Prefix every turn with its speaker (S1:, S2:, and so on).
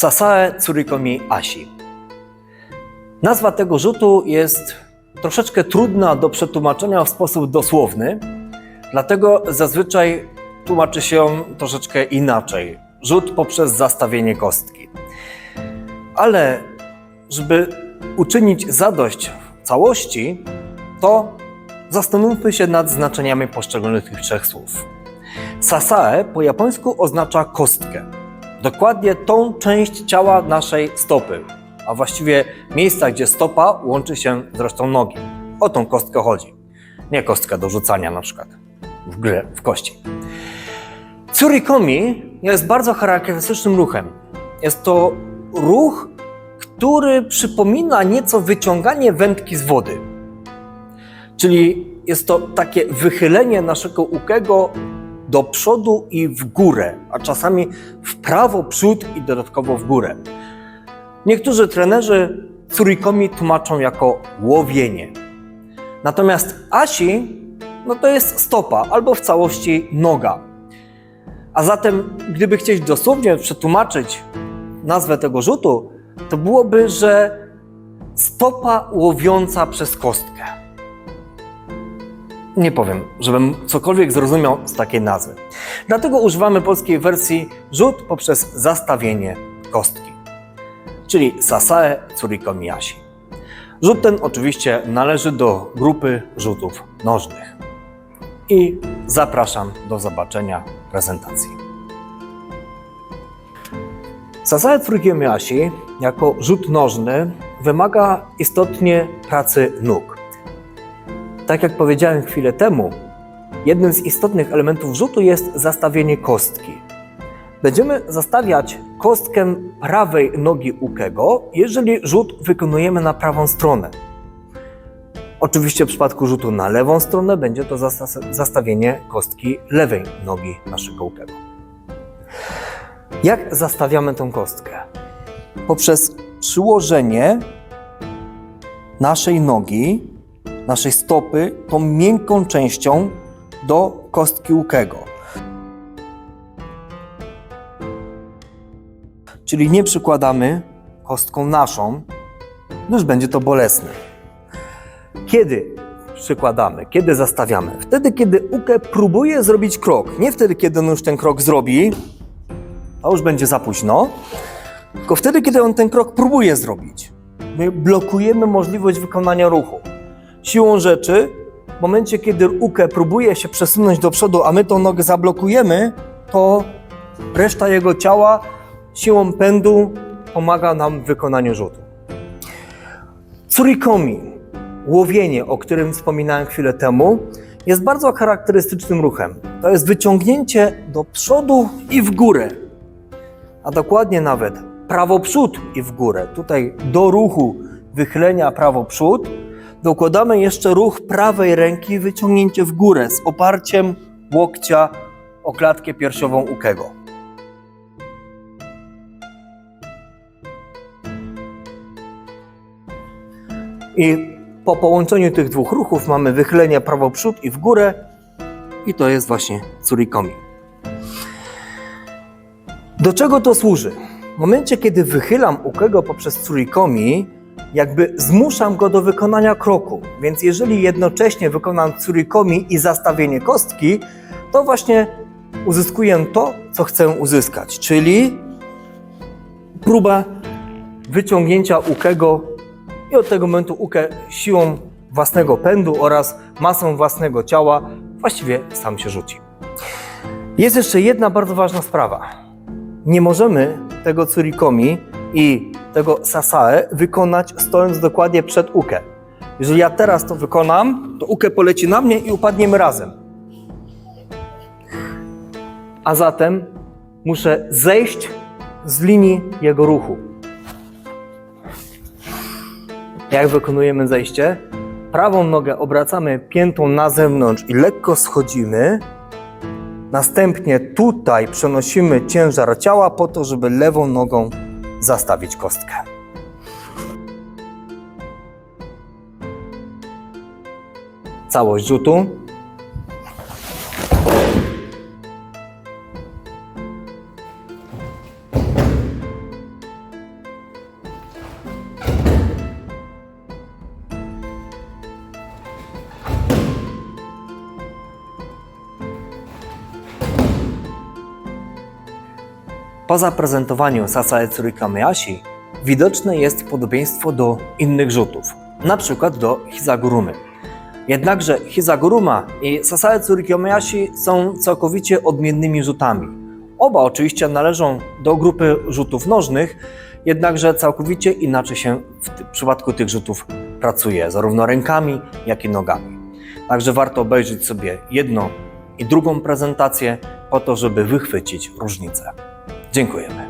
S1: Sasae Tsurikomi Asi. Nazwa tego rzutu jest troszeczkę trudna do przetłumaczenia w sposób dosłowny, dlatego zazwyczaj tłumaczy się troszeczkę inaczej. Rzut poprzez zastawienie kostki. Ale żeby uczynić zadość całości, to zastanówmy się nad znaczeniami poszczególnych tych trzech słów. Sasae po japońsku oznacza kostkę. Dokładnie tą część ciała naszej stopy, a właściwie miejsca, gdzie stopa łączy się z resztą nogi. O tą kostkę chodzi. Nie kostkę do rzucania na przykład w grze, w kości. Tsurikomi jest bardzo charakterystycznym ruchem. Jest to ruch, który przypomina nieco wyciąganie wędki z wody. Czyli jest to takie wychylenie naszego ukego do przodu i w górę, a czasami w prawo, przód i dodatkowo w górę. Niektórzy trenerzy tsurikomi tłumaczą jako łowienie. Natomiast asi no to jest stopa albo w całości noga. A zatem, gdyby chcieć dosłownie przetłumaczyć nazwę tego rzutu, to byłoby, że stopa łowiąca przez kostkę. Nie powiem, żebym cokolwiek zrozumiał z takiej nazwy. Dlatego używamy polskiej wersji rzut poprzez zastawienie kostki, czyli Sasae Tsurikomi Asi. Rzut ten oczywiście należy do grupy rzutów nożnych. I zapraszam do zobaczenia prezentacji. Sasae Tsurikomi Asi jako rzut nożny wymaga istotnie pracy nóg. Tak jak powiedziałem chwilę temu, jednym z istotnych elementów rzutu jest zastawienie kostki. Będziemy zastawiać kostkę prawej nogi ukego, jeżeli rzut wykonujemy na prawą stronę. Oczywiście w przypadku rzutu na lewą stronę będzie to zastawienie kostki lewej nogi naszego ukego. Jak zastawiamy tą kostkę? Poprzez przyłożenie naszej nogi naszej stopy tą miękką częścią do kostki łukego. Czyli nie przykładamy kostką naszą, już będzie to bolesne. Kiedy przykładamy, kiedy zastawiamy? Wtedy, kiedy uke próbuje zrobić krok. Nie wtedy, kiedy on już ten krok zrobi, to już będzie za późno, tylko wtedy, kiedy on ten krok próbuje zrobić. My blokujemy możliwość wykonania ruchu siłą rzeczy, w momencie, kiedy Uke próbuje się przesunąć do przodu, a my tą nogę zablokujemy, to reszta jego ciała siłą pędu pomaga nam w wykonaniu rzutu. Tsurikomi, łowienie, o którym wspominałem chwilę temu, jest bardzo charakterystycznym ruchem. To jest wyciągnięcie do przodu i w górę, a dokładnie nawet prawo-przód i w górę. Tutaj do ruchu wychylenia prawo-przód dokładamy jeszcze ruch prawej ręki, wyciągnięcie w górę z oparciem łokcia o klatkę piersiową ukego. I po połączeniu tych dwóch ruchów mamy wychylenie prawo-przód i w górę i to jest właśnie tsurikomi. Do czego to służy? W momencie, kiedy wychylam ukego poprzez tsurikomi, jakby zmuszam go do wykonania kroku. Więc jeżeli jednocześnie wykonam tsurikomi i zastawienie kostki, to właśnie uzyskuję to, co chcę uzyskać, czyli próba wyciągnięcia ukego i od tego momentu uke siłą własnego pędu oraz masą własnego ciała właściwie sam się rzuci. Jest jeszcze jedna bardzo ważna sprawa. Nie możemy tego tsurikomi i tego sasae wykonać stojąc dokładnie przed ukę. Jeżeli ja teraz to wykonam, to uke poleci na mnie i upadniemy razem. A zatem muszę zejść z linii jego ruchu. Jak wykonujemy zejście? Prawą nogę obracamy piętą na zewnątrz i lekko schodzimy. Następnie tutaj przenosimy ciężar ciała po to, żeby lewą nogą zastawić kostkę. Całość rzutu. Po zaprezentowaniu Sasae Tsurikameyashi widoczne jest podobieństwo do innych rzutów, na przykład do Hizagurumy. Jednakże Hizaguruma i Sasae Tsurikameyashi są całkowicie odmiennymi rzutami. Oba oczywiście należą do grupy rzutów nożnych, jednakże całkowicie inaczej się w przypadku tych rzutów pracuje, zarówno rękami, jak i nogami. Także warto obejrzeć sobie jedną i drugą prezentację po to, żeby wychwycić różnicę. Dziękujemy.